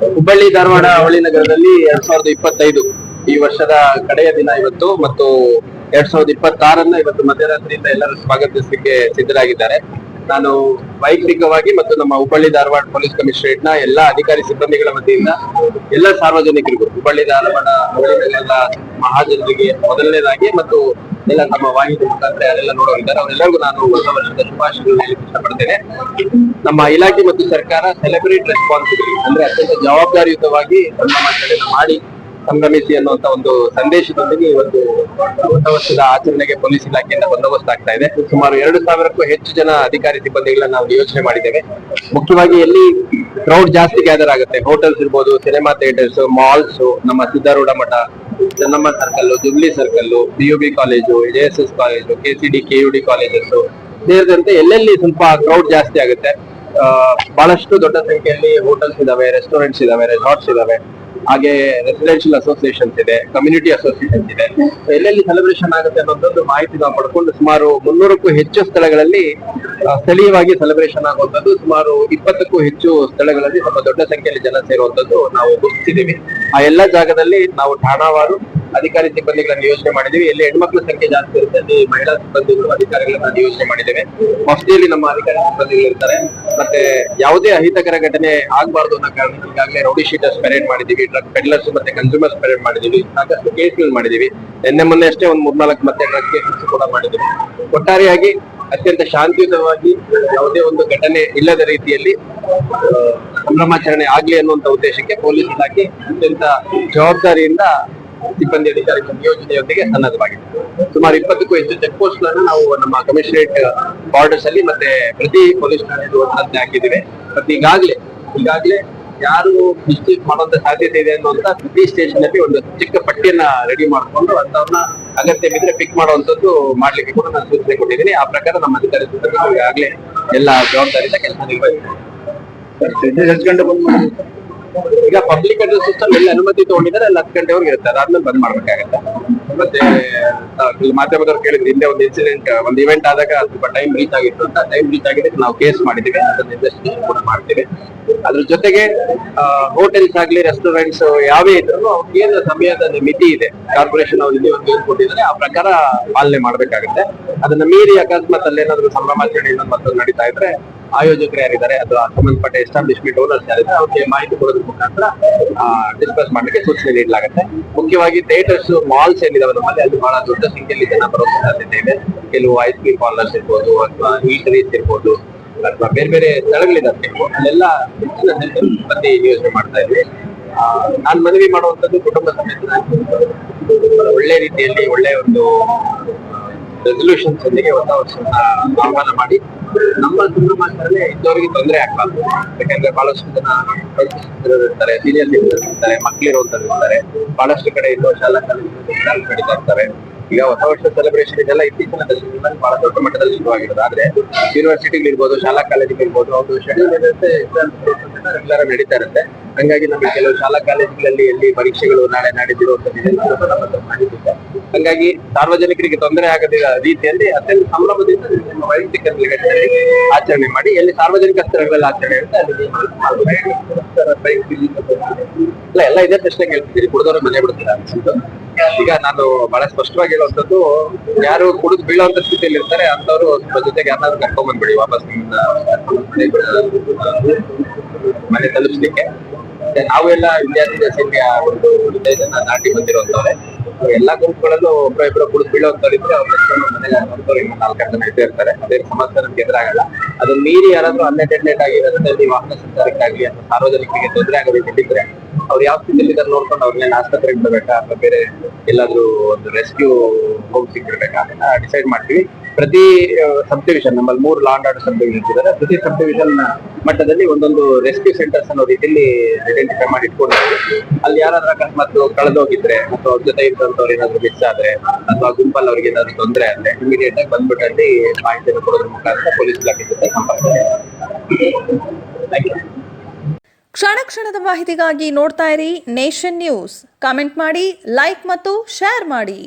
ಹುಬ್ಬಳ್ಳಿ ಧಾರವಾಡ ಅವಳಿ ನಗರದಲ್ಲಿ ಎರಡ್ ಸಾವಿರದ ಇಪ್ಪತ್ತೈದು ಈ ವರ್ಷದ ಕಡೆಯ ದಿನ ಇವತ್ತು ಮತ್ತು ಎರಡ್ ಸಾವಿರದ ಇಪ್ಪತ್ತಾರನ್ನ ಇವತ್ತು ಮಧ್ಯರಾತ್ರಿಯಿಂದ ಎಲ್ಲರೂ ಸ್ವಾಗತಿಸಲಿಕ್ಕೆ ಸಿದ್ಧರಾಗಿದ್ದಾರೆ. ನಾನು ವೈಯಕ್ತಿಕವಾಗಿ ಮತ್ತು ನಮ್ಮ ಹುಬ್ಬಳ್ಳಿ ಧಾರವಾಡ ಪೊಲೀಸ್ ಕಮಿಷನರೇಟ್ನ ಎಲ್ಲಾ ಅಧಿಕಾರಿ ಸಿಬ್ಬಂದಿಗಳ ವತಿಯಿಂದ ಎಲ್ಲ ಸಾರ್ವಜನಿಕರಿಗೂ ಹುಬ್ಬಳ್ಳಿ ಧಾರವಾಡ ಮಹಾಜನರಿಗೆ ಮೊದಲನೇದಾಗಿ ಮತ್ತು ಎಲ್ಲ ನಮ್ಮ ವಾಹಿನಿ ಮುಖಾಂತರ ಯಾರೆಲ್ಲ ನೋಡೋರಿದ್ದಾರೆ ಅವರೆಲ್ಲರಿಗೂ ನಾನು ಹೊಸ ವರ್ಷದ ಹೇಳಲಿಕ್ಕೆ ಇಷ್ಟಪಡ್ತೇನೆ. ನಮ್ಮ ಇಲಾಖೆ ಮತ್ತು ಸರ್ಕಾರ ಸೆಲೆಬ್ರೇಟ್ ರೆಸ್ಪಾನ್ಸಿಬಿಲಿಟಿ ಅಂದ್ರೆ ಅತ್ಯಂತ ಜವಾಬ್ದಾರಿಯುತವಾಗಿ ಸಂಭ್ರಮಾಚರಣೆಯನ್ನು ಮಾಡಿ ಸಂಭ್ರಮಿಸಿ ಅನ್ನುವಂತ ಒಂದು ಸಂದೇಶದೊಂದಿಗೆ ಇವತ್ತು ಹೊಸ ವರ್ಷದ ಆಚರಣೆಗೆ ಪೊಲೀಸ್ ಇಲಾಖೆಯಿಂದ ಬಂದೋಬಸ್ತ್ ಆಗ್ತಾ ಇದೆ. ಸುಮಾರು ಎರಡು ಸಾವಿರಕ್ಕೂ ಹೆಚ್ಚು ಜನ ಅಧಿಕಾರಿ ಸಿಬ್ಬಂದಿಗಳನ್ನ ನಾವು ಯೋಚನೆ ಮಾಡಿದ್ದೇವೆ. ಮುಖ್ಯವಾಗಿ ಎಲ್ಲಿ ಕ್ರೌಡ್ ಜಾಸ್ತಿ ಗ್ಯಾದರ್ ಆಗುತ್ತೆ ಹೋಟೆಲ್ಸ್ ಇರ್ಬೋದು ಸಿನಿಮಾ ಥಿಯೇಟರ್ಸ್ ಮಾಲ್ಸ್ ನಮ್ಮ Siddharoodha Math Chennamma circle jubilee circle B U B college J S S college, K C D, K U D colleges ಸೇರಿದಂತೆ ಎಲ್ಲೆಲ್ಲಿ ಸ್ವಲ್ಪ ಕ್ರೌಡ್ ಜಾಸ್ತಿ ಆಗುತ್ತೆ ಬಹಳಷ್ಟು ದೊಡ್ಡ ಸಂಖ್ಯೆಯಲ್ಲಿ ಹೋಟೆಲ್ಸ್ ಇದಾವೆ ರೆಸ್ಟೋರೆಂಟ್ಸ್ ಇದಾವೆ ರೆಸಾರ್ಟ್ಸ್ ಇದಾವೆ, ಹಾಗೆ ರೆಸಿಡೆನ್ಷಿಯಲ್ ಅಸೋಸಿಯೇಷನ್ಸ್ ಇದೆ ಕಮ್ಯುನಿಟಿ ಅಸೋಸಿಯೇಷನ್ಸ್ ಇದೆ. ಎಲ್ಲೆಲ್ಲಿ ಸೆಲೆಬ್ರೇಷನ್ ಆಗುತ್ತೆ ಅನ್ನೋದೊಂದು ಮಾಹಿತಿ ನಾವು ಪಡ್ಕೊಂಡು ಸುಮಾರು ಮುನ್ನೂರಕ್ಕೂ ಹೆಚ್ಚು ಸ್ಥಳಗಳಲ್ಲಿ ಸ್ಥಳೀಯವಾಗಿ ಸೆಲೆಬ್ರೇಷನ್ ಆಗುವಂಥದ್ದು, ಸುಮಾರು ಇಪ್ಪತ್ತಕ್ಕೂ ಹೆಚ್ಚು ಸ್ಥಳಗಳಲ್ಲಿ ನಮ್ಮ ದೊಡ್ಡ ಸಂಖ್ಯೆಯಲ್ಲಿ ಜನ ಸೇರುವಂತದ್ದು ನಾವು ಗುರುತಿಸಿದ್ದೀವಿ. ಆ ಎಲ್ಲಾ ಜಾಗದಲ್ಲಿ ನಾವು ಠಾಣಾವಾರು ಅಧಿಕಾರಿ ಸಿಬ್ಬಂದಿಗಳನ್ನ ನಿಯೋಜನೆ ಮಾಡಿದೀವಿ ಎಲ್ಲಿ ಹೆಣ್ಮಕ್ಳ ಸಂಖ್ಯೆ ಜಾಸ್ತಿ ಇರುತ್ತೆ. ಅಲ್ಲಿ ಮಹಿಳಾ ಸಿಬ್ಬಂದಿಗಳು ಅಧಿಕಾರಿಗಳನ್ನ ನಿಯೋಜನೆ ಮಾಡಿದ್ದೇವೆ. ಮಫ್ತಿಯಲ್ಲಿ ನಮ್ಮ ಅಧಿಕಾರಿ ಸಿಬ್ಬಂದಿಗಳು ಇರ್ತಾರೆ. ಮತ್ತೆ ಯಾವುದೇ ಅಹಿತಕರ ಘಟನೆ ಆಗ್ಬಾರ್ದು ಅನ್ನೋ ಕಾರಣಕ್ಕೆ ಈಗಾಗಲೇ ರೌಡಿ ಶೀಟರ್ಸ್ ಪೆರೇಡ್ ಮಾಡಿದೀವಿ ಡ್ರಗ್ ಪೆಡ್ಲರ್ಸ್ ಮತ್ತೆ ಕನ್ಸ್ಯೂಮರ್ಸ್ ಪೆರೇಡ್ ಮಾಡಿದೀವಿ ಸಾಕಷ್ಟು ಕೇಸ್ಗಳು ಮಾಡಿದೀವಿ ನಿನ್ನೆ ಮೊನ್ನೆ ಅಷ್ಟೇ ಒಂದು ಮೂರ್ನಾಲ್ಕು ಮತ್ತೆ ಡ್ರಗ್ ಕೇಸಸ್ ಕೂಡ ಮಾಡಿದೀವಿ ಒಟ್ಟಾರೆಯಾಗಿ ಅತ್ಯಂತ ಶಾಂತಿಯುತವಾಗಿ ಯಾವುದೇ ಒಂದು ಘಟನೆ ಇಲ್ಲದ ರೀತಿಯಲ್ಲಿ ಸಂಭ್ರಮಾಚರಣೆ ಆಗ್ಲಿ ಅನ್ನುವಂತ ಉದ್ದೇಶಕ್ಕೆ ಪೊಲೀಸ್ ಇಲಾಖೆ ಅತ್ಯಂತ ಜವಾಬ್ದಾರಿಯಿಂದ ಸಿಬ್ಬಂದಿ ಅಧಿಕಾರಿಗಳ ನಿಯೋಜನೆಯೊಂದಿಗೆ ಸನ್ನದ್ಧವಾಗಿದೆ. ಸುಮಾರು ಇಪ್ಪತ್ತಕ್ಕೂ ಹೆಚ್ಚು ಚೆಕ್ ಪೋಸ್ಟ್ಗಳನ್ನು ನಾವು ನಮ್ಮ ಕಮಿಷನರೇಟ್ ಬಾರ್ಡರ್ಸ್ ಅಲ್ಲಿ ಮತ್ತೆ ಪ್ರತಿ ಪೊಲೀಸ್ ಠಾಣೆಯಲ್ಲಿ ಹಾಕಿದ್ದೀವಿ. ಮತ್ತೆ ಈಗಾಗಲೇ ಈಗಾಗಲೇ ಯಾರು ಮಿಸ್ಟೇಕ್ ಮಾಡುವಂತ ಸಾಧ್ಯತೆ ಇದೆ ಅನ್ನುವಂತ ಪ್ರತಿ ಸ್ಟೇಷನ್ ಅಲ್ಲಿ ಒಂದು ಚಿಕ್ಕ ಪಟ್ಟಿಯನ್ನ ರೆಡಿ ಮಾಡ್ಕೊಂಡು ಅಂತವ್ರನ್ನ ಅಗತ್ಯ ಬಿದ್ರೆ ಪಿಕ್ ಮಾಡುವಂತದ್ದು ಮಾಡ್ಲಿಕ್ಕೆ ಕೂಡ ನಾನು ಸೂಚನೆ ಕೊಟ್ಟಿದ್ದೀನಿ. ಆ ಪ್ರಕಾರ ನಮ್ಮ ಅಧಿಕಾರಿ ಈಗಾಗಲೇ ಎಲ್ಲ ಜವಾಬ್ದಾರಿಯಿಂದ ಕೆಲಸ ನಿರ್ವಹಿಸ್ತಾರೆ ಎಷ್ಟು ಗಂಟೆ ಈಗ ಪಬ್ಲಿಕ್ ಅಡ್ರೆಸ್ ಸಿಸ್ಟಮ್ ಎಲ್ಲಿ ಅನುಮತಿ ತಗೊಂಡಿದ್ದಾರೆ ಅಲ್ಲಿ ಹತ್ತು ಗಂಟೆವರೆಗೆ ಇರುತ್ತೆ ಅದಾದ್ಮೇಲೆ ಬಂದ್ ಮಾಡ್ಬೇಕಾಗತ್ತೆ. ಮತ್ತೆ ಮಾಧ್ಯಮದವ್ರು ಕೇಳಿದ್ರು, ಹಿಂದೆ ಒಂದು ಇನ್ಸಿಡೆಂಟ್ ಒಂದು ಇವೆಂಟ್ ಆದಾಗ ಸ್ವಲ್ಪ ಟೈಮ್ ರೀಚ್ ಆಗಿತ್ತು ಅಂತ. ಟೈಮ್ ರೀಚ್ ಆಗಿದ್ದಕ್ಕೆ ನಾವು ಕೇಸ್ ಮಾಡಿದ್ದೀವಿ. ಅಂತ ಇನ್ವೆಸ್ಟಿಗೇಷನ್ ಕೂಡ ಮಾಡ್ತೀವಿ. ಅದ್ರ ಜೊತೆಗೆ ಹೋಟೆಲ್ಸ್ ಆಗ್ಲಿ ರೆಸ್ಟೋರೆಂಟ್ಸ್ ಯಾವೇ ಇದ್ರು ಅವ್ರಿಗೆ ಏನು ಸಮಯದ ಮಿತಿ ಇದೆ. ಕಾರ್ಪೊರೇಷನ್ ಅವ್ರು ಇಲ್ಲಿ ಒಂದು ಏನು ಕೊಟ್ಟಿದ್ದಾರೆ. ಆ ಪ್ರಕಾರ ಪಾಲನೆ ಮಾಡಬೇಕಾಗುತ್ತೆ. ಅದನ್ನ ಮೀರಿ ಅಕಸ್ಮಾತ್ ಅಲ್ಲಿ ಏನಾದ್ರು ಸಂಭ್ರಮಾಚರಣೆ ಮತ್ತೊಂದು ನಡೀತಾ ಇದ್ರೆ ಆಯೋಜಕರು ಯಾರಿದ್ದಾರೆ, ಅಥವಾ ಸಂಬಂಧಪಟ್ಟ ಎಸ್ಟಾಬ್ಲಿಷ್ಮೆಂಟ್ ಓನರ್ಸ್ ಯಾರಿದ್ದಾರೆ, ಅವ್ರಿಗೆ ಮಾಹಿತಿ ಕೊಡೋದ್ರ ಮುಖಾಂತರ ಡಿಸ್ಕಸ್ ಮಾಡ್ಲಿಕ್ಕೆ ಸೂಚನೆ ನೀಡಲಾಗುತ್ತೆ. ಮುಖ್ಯವಾಗಿ ಥಿಯೇಟರ್ಸ್ ಮಾಲ್ಸ್ ಏನಿದಾವೆ ನಮ್ಮಲ್ಲಿ ಅಲ್ಲಿ ಬಹಳ ದೊಡ್ಡ ಸಂಖ್ಯೆಯಲ್ಲಿ ಜನ ಬರೋ ಸಾಧ್ಯತೆ ಕೆಲವು ಐಸ್ ಕ್ರೀಮ್ ಪಾರ್ಲರ್ಸ್ ಇರ್ಬೋದು ಅಥವಾ ಈಟರೀಸ್ ಇರ್ಬೋದು ಅಥವಾ ಬೇರೆ ಬೇರೆ ಸ್ಥಳಗಳಿದಾವೆ ಅಲ್ಲೆಲ್ಲ ಹೆಚ್ಚಿನ ಸಿಬ್ಬಂದಿ ಯೋಜನೆ ಮಾಡ್ತಾ ಇದ್ವಿ. ನಾನ್ ಮನವಿ ಮಾಡುವಂತದ್ದು ಕುಟುಂಬ ಸಮೇತ ಒಳ್ಳೆ ರೀತಿಯಲ್ಲಿ ಒಳ್ಳೆ ಒಂದು ರೆಸೊಲ್ಯೂಷನ್ಸ್ ಒಂದಿಗೆ ಹೊಸ ವರ್ಷ ಆಹ್ವಾನ ಮಾಡಿ. ನಮ್ಮ ಸಿನಿಮಾದಲ್ಲಿ ಇದ್ದವರಿಗೆ ತೊಂದರೆ ಆಗ್ಬಾರ್ದು. ಯಾಕಂದ್ರೆ ಬಹಳಷ್ಟು ಜನ ಇರ್ತಾರೆ ಸೀನಿಯರ್ ಇರ್ತಾರೆ ಮಕ್ಕಳಿರುವಂತವ್ರು ಇರ್ತಾರೆ. ಬಹಳಷ್ಟು ಕಡೆ ಇರೋ ಶಾಲಾ ಕಾಲೇಜು ನಡೀತಾ ಇರ್ತಾರೆ. ಈಗ ಹೊಸ ವರ್ಷ ಸೆಲೆಬ್ರೇಷನ್ ಇದೆಲ್ಲ ಇತ್ತೀಚಿನ ದಶಕಗಳಲ್ಲಿ ಬಹಳ ದೊಡ್ಡ ಮಟ್ಟದಲ್ಲಿ ಶುರುವಾಗಿರೋದು. ಆದ್ರೆ ಯೂನಿವರ್ಸಿಟಿಗಳಿರ್ಬೋದು ಶಾಲಾ ಕಾಲೇಜುಗಳಿರ್ಬೋದು ಅವರು ಶೆಡ್ಯೂಲ್ ರೆಗ್ಯುಲರ್ ನಡೀತಾ ಇರುತ್ತೆ. ಹಂಗಾಗಿ ನಮಗೆ ಕೆಲವು ಶಾಲಾ ಕಾಲೇಜುಗಳಲ್ಲಿ ಎಲ್ಲಿ ಪರೀಕ್ಷೆಗಳು ನಾಳೆ ನಾಡಿದ್ದಿರುವಂತದ್ದು ಮಾಡಿದ್ದಿದೆ ಹಂಗಾಗಿ ಸಾರ್ವಜನಿಕರಿಗೆ ತೊಂದರೆ ಆಗದ ರೀತಿಯಲ್ಲಿ ಅತ್ಯಂತ ಸಂಭ್ರಮದಿಂದ ನಿಮ್ಮ ವೈಯಕ್ತಿಕ ನೆಲೆಗಟ್ಟಲ್ಲಿ ಆಚರಣೆ ಮಾಡಿ, ಎಲ್ಲಿ ಸಾರ್ವಜನಿಕ ಸ್ಥಳಗಳಲ್ಲಿ ಆಚರಣೆ. ಇಲ್ಲ, ಎಲ್ಲ ಇದೇ ಪ್ರಶ್ನೆ ಕೇಳ್ತಿದ್ದೀರಿ, ಕುಡಿದವರು ಮನೆ ಬಿಡ್ತೀರಾ? ಈಗ ನಾನು ಬಹಳ ಸ್ಪಷ್ಟವಾಗಿ ಹೇಳುವಂತದ್ದು ಯಾರು ಕುಡಿದು ಬೀಳುವಂತ ಸ್ಥಿತಿಯಲ್ಲಿ ಇರ್ತಾರೆ ಅಂತವ್ರು ಜೊತೆಗೆ ಯಾರನ್ನಾದ್ರೂ ಕರ್ಕೊಂಡ್ಬಂದ್ಬಿಡಿ ವಾಪಸ್ ನಿಮ್ಮ ಮನೆ ತಲುಪಿಸ್ಲಿಕ್ಕೆ. ನಾವೆಲ್ಲ ವಿದ್ಯಾರ್ಥಿ ಸಂಖ್ಯೆ ಒಂದು ಉದ್ದೇಶನ ದಾಟಿ ಬಂದಿರುವಂತವ್ರೆ. ಎಲ್ಲಾ ಗುಂಪುಗಳಲ್ಲೂ ಒಬ್ಬ ಇಬ್ಬರು ಕುಡ್ಬೀಳೋ ಅಂತ ಇದ್ರೆ ಅವ್ರ ಮನೆಗೆ ಬಂದವರು ಇನ್ನು ನಾಲ್ಕು ಜನ ಇದ್ದೇ ಇರ್ತಾರೆ. ಅದೇ ಸಮಸ್ಯೆ ನಮ್ಗೆ ಎದುರಾಗಲ್ಲ. ಅದನ್ನ ಮೀರಿ ಯಾರಾದ್ರೂ ಅನ್ಅಟೆಂಡೆಡ್ ಆಗಿ ರಸ್ತೆಯಲ್ಲಿ ವಾಹನ ಸಂಚಾರಕ್ಕಾಗಲಿ ಅಥವಾ ಸಾರ್ವಜನಿಕರಿಗೆ ತೊಂದರೆ ಆಗಬೇಕಿದ್ರೆ ಅವ್ರು ಯಾವ ಸ್ಥಿತಿಯಲ್ಲಿ ಇದನ್ನ ನೋಡ್ಕೊಂಡು ಅವ್ರನ್ನೇನು ಆಸ್ಪತ್ರೆಗೆ ಬಿಡಬೇಕಾ ಅಥವಾ ಬೇರೆ ಎಲ್ಲಾದ್ರೂ ಒಂದು ರೆಸ್ಕ್ಯೂ ಹೋಗಿ ಸಿಕ್ಕಿರ್ಬೇಕಾ ಡಿಸೈಡ್ ಮಾಡ್ತೀವಿ. ಪ್ರತಿ ಸಬ್ ಡಿವಿಷನ್ ನಮ್ಮಲ್ಲಿ ಮೂರು ಲಾಂಡ್ ಆರ್ಡರ್ ಸಬ್ ಡಿವಿಷನ್ ಇದ್ದಾರೆ ಪ್ರತಿ ಸಬ್ ಡಿವಿಷನ್ ಮಟ್ಟದಲ್ಲಿ ಒಂದೊಂದು ರೆಸ್ಕ್ಯೂ ಸೆಂಟರ್ಸ್ ಅನ್ನೋ ರೀತಿಯಲ್ಲಿ ಐಡೆಂಟಿಫೈ ಮಾಡಿ ಇಟ್ಕೊಂಡಿದ್ದೀವಿ ಅಲ್ಲಿ ಯಾರಾದ್ರೂ ಅಕಸ್ಮಾತ್ ಕಳೆದೋಗಿದ್ರೆ ಅಥವಾ ಅವ್ರ ಜೊತೆ ಇದ್ದಂಥವ್ರು ಏನಾದ್ರು ಮಿಸ್ ಆದ್ರೆ ಅಥವಾ ಗುಂಪಲ್ಲಿ ಅವ್ರಿಗೆ ಏನಾದ್ರು ತೊಂದರೆ ಆದ್ರೆ ಇಮಿಡಿಯೇಟ್ ಆಗಿ ಬಂದ್ಬಿಟ್ಟು ಅಲ್ಲಿ ಮಾಹಿತಿಯನ್ನು ಕೊಡೋದ್ರ ಮುಖಾಂತರ ಪೊಲೀಸ್ ಇಲಾಖೆ ಜೊತೆ ಸಂಪರ್ಕ ಕ್ಷಣ ಕ್ಷಣದ ಮಾಹಿತಿಗಾಗಿ ನೋಡ್ತಾ ಇರಿ ನೇಷನ್ ನ್ಯೂಸ್. ಕಾಮೆಂಟ್ ಮಾಡಿ, ಲೈಕ್ ಮತ್ತು ಶೇರ್ ಮಾಡಿ.